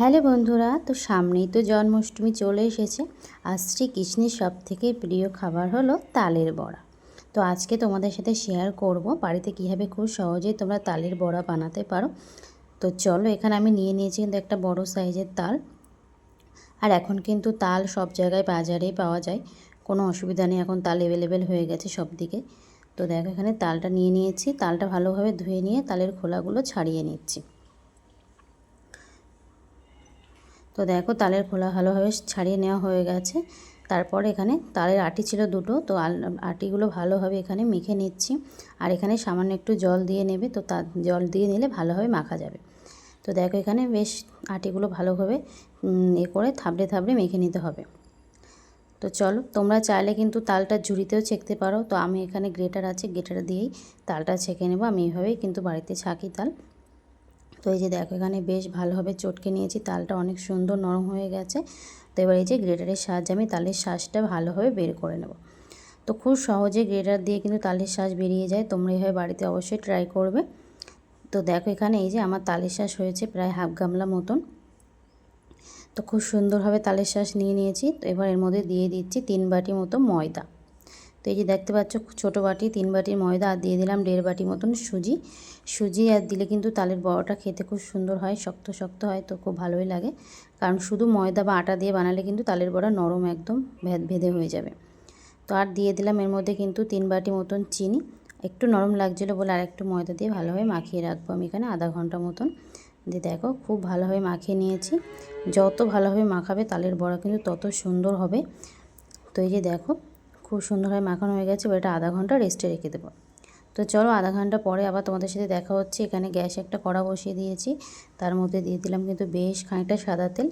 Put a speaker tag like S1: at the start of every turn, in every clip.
S1: Hello বন্ধুরা, তো সামনেই তো জন্মাষ্টমী চলে এসেছে। আর শ্রীকৃষ্ণের সব থেকে প্রিয় খাবার হলো তালের বড়া। তো আজকে তোমাদের সাথে শেয়ার করব, বাড়িতে কীভাবে খুব সহজেই তোমরা তালের বড়া বানাতে পারো। তো চলো, এখানে আমি নিয়ে নিয়েছি কিন্তু একটা বড় সাইজের তাল। আর এখন কিন্তু তাল সব জায়গায় বাজারেই পাওয়া যায়। কোনো অসুবিধা নেই, এখন তাল অ্যাভেলেবেল হয়ে গেছে সব দিকে তো দেখো এখানে তালটা নিয়ে নিয়েছি, তালটা ভালোভাবে ধুয়ে নিয়ে তালের খোলাগুলো ছাড়িয়ে নিচ্ছি। তো দেখো তালের খোলা ভালোভাবে ছাড়িয়ে নেওয়া হয়ে গেছে। তারপর এখানে তালের আটি ছিল দুটো, তো আটিগুলো ভালোভাবে এখানে মেখে নিচ্ছি। আর এখানে সামান্য একটু জল দিয়ে নেবে, তো তার জল দিয়ে নিলে ভালোভাবে মাখা যাবে। তো দেখো এখানে বেশ আটিগুলো ভালোভাবে এ করে থাবড়ে থাবড়ে মেখে নিতে হবে। তো চলো, তোমরা চাইলে কিন্তু তালটা ঝুড়িতেও ছেঁকতে পারো। তো আমি এখানে গ্রেটার আছে, গ্রেটার দিয়েই তালটা ছেঁকে নেব। আমি এইভাবেই কিন্তু বাড়িতে ছাঁকি তাল। তো এই যে দেখো, এখানে বেশ ভালোভাবে চটকে নিয়েছি। তালটা অনেক সুন্দর নরম হয়ে গেছে। তো এবার এই যে গ্রেটারের সাহায্যে আমি তালের শ্বাসটা ভালোভাবে বের করে নেব। তো খুব সহজে গ্রেটার দিয়ে কিন্তু তালের শ্বাস বেরিয়ে যায়। তোমরা এইভাবে বাড়িতে অবশ্যই ট্রাই করবে। তো দেখো, এখানে এই যে আমার তালের শ্বাস হয়েছে প্রায় হাফ গামলা মতন। তো খুব সুন্দরভাবে তালের শ্বাস নিয়ে নিয়েছি। তো এবার এর মধ্যে দিয়ে দিচ্ছি তিন বাটি মতো ময়দা। তো এই যে দেখতে পাচ্ছ, ছোটো বাটি, তিন বাটির ময়দা, আর দিয়ে দিলাম দেড় বাটি মতন সুজি। সুজি আর দিলে কিন্তু তালের বড়াটা খেতে খুব সুন্দর হয়, শক্ত শক্ত হয়, তো খুব ভালোই লাগে। কারণ শুধু ময়দা বা আটা দিয়ে বানালে কিন্তু তালের বড়া নরম একদম ভেদ ভেদে হয়ে যাবে। তো আর দিয়ে দিলাম এর মধ্যে কিন্তু তিন বাটি মতন চিনি। একটু নরম লাগছিল বলে আর একটু ময়দা দিয়ে ভালোভাবে মাখিয়ে রাখব আমি এখানে আধা ঘণ্টা মতন। দিয়ে দেখো, খুব ভালোভাবে মাখিয়ে নিয়েছি। যত ভালোভাবে মাখাবে তালের বড়া কিন্তু তত সুন্দর হবে। তো এই যে দেখো খুব সুন্দরভাবে মাখানো হয়ে গেছে, এবার এটা আধা ঘণ্টা রেস্টে রেখে দেবো। তো চলো আধা ঘণ্টা পরে আবার তোমাদের সাথে দেখা হচ্ছে। এখানে গ্যাস একটা কড়া বসিয়ে দিয়েছি, তার মধ্যে দিয়ে দিলাম কিন্তু বেশ খানিকটা সাদা তেল।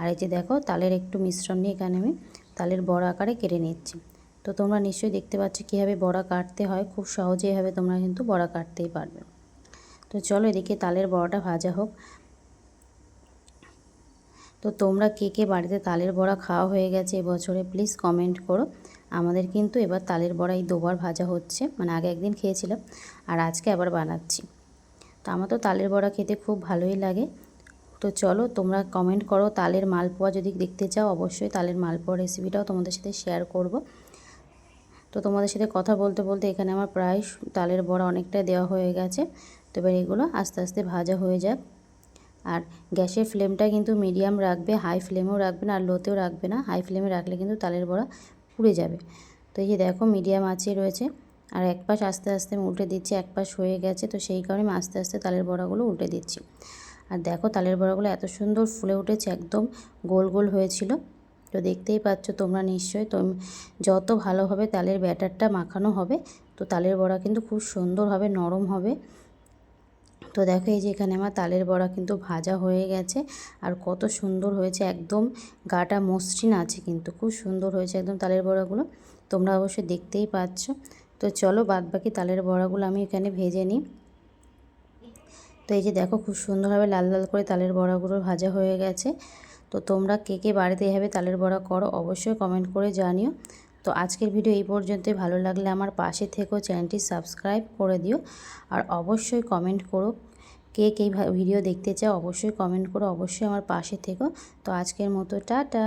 S1: আর এই যে দেখো, তালের একটু মিশ্রণ নিয়ে এখানে আমি তালের বড়া আকারে কেটে নিচ্ছি। তো তোমরা নিশ্চয়ই দেখতে পাচ্ছ কীভাবে বড়া কাটতে হয়, খুব সহজে এভাবে তোমরা কিন্তু বড়া কাটতেই পারবে। তো চলো এদিকে তালের বড়াটা ভাজা হোক। তো তোমরা কে কে বাড়িতে তালের বড়া খাওয়া হয়ে গেছে এবছরে প্লিজ কমেন্ট করো। আমাদের কিন্তু এবার তালের বড়া এই দুবার ভাজা হচ্ছে। মানে আগে একদিন খেয়েছিলাম, আর আজকে আবার বানাচ্ছি। তো আমার তো তালের বড়া খেতে খুব ভালোই লাগে। তো চলো তোমরা কমেন্ট করো তালের মালপোয়া যদি দেখতে চাও, অবশ্যই তালের মালপোয়া রেসিপিটাও তোমাদের সাথে শেয়ার করব। তো তোমাদের সাথে কথা বলতে বলতে এখানে আমার প্রায় তালের বড়া অনেকটা দেওয়া হয়ে গেছে। তো এবার এগুলো আস্তে আস্তে ভাজা হয়ে যাক। আর গ্যাসের ফ্লেমটা কিন্তু মিডিয়াম রাখবে হাই ফ্লেমেও রাখবে না আর লোতেও রাখবে না। হাই ফ্লেমে রাখলে কিন্তু তালের বড়া পুড়ে যাবে। তো এই যে দেখো মিডিয়াম আঁচে রয়েছে। আর এক পাশ আস্তে আস্তে আমি উল্টে দিচ্ছি, এক পাশ হয়ে গেছে। তো সেই কারণে আমি আস্তে আস্তে তালের বড়াগুলো উল্টে দিচ্ছি। আর দেখো তালের বড়াগুলো এত সুন্দর ফুলে উঠেছে, একদম গোল গোল হয়েছিল। তো দেখতেই পাচ্ছ তোমরা নিশ্চয়ই তো যত ভালোভাবে তালের ব্যাটারটা মাখানো হবে, তো তালের বড়া কিন্তু খুব সুন্দর হবে, নরম হবে। তো দেখো এই যে এখানে আমার তালের বড়া কিন্তু ভাজা হয়ে গেছে। আর কত সুন্দর হয়েছে, একদম গাটা মসৃণ আছে কিন্তু, খুব সুন্দর হয়েছে একদম তালের বড়াগুলো। তোমরা অবশ্যই দেখতেই পাচ্ছ। তো চলো বাদ বাকি তালের বড়াগুলো আমি এখানে ভেজে নিই। তো এই যে দেখো খুব সুন্দরভাবে লাল লাল করে তালের বড়াগুলো ভাজা হয়ে গেছে। তো তোমরা কে কে বাড়িতে এভাবে তালের বড়া করো অবশ্যই কমেন্ট করে জানিও। তো আজকের ভিডিও এই পর্যন্তই। ভালো লাগলে আমার পাশে থেকেও চ্যানেলটি সাবস্ক্রাইব করে দিও আর অবশ্যই কমেন্ট করো। কে কে ভিডিও দেখতে চাও অবশ্যই কমেন্ট করো, অবশ্যই আমার পাশে থেকো। তো আজকের মতো, টাটা।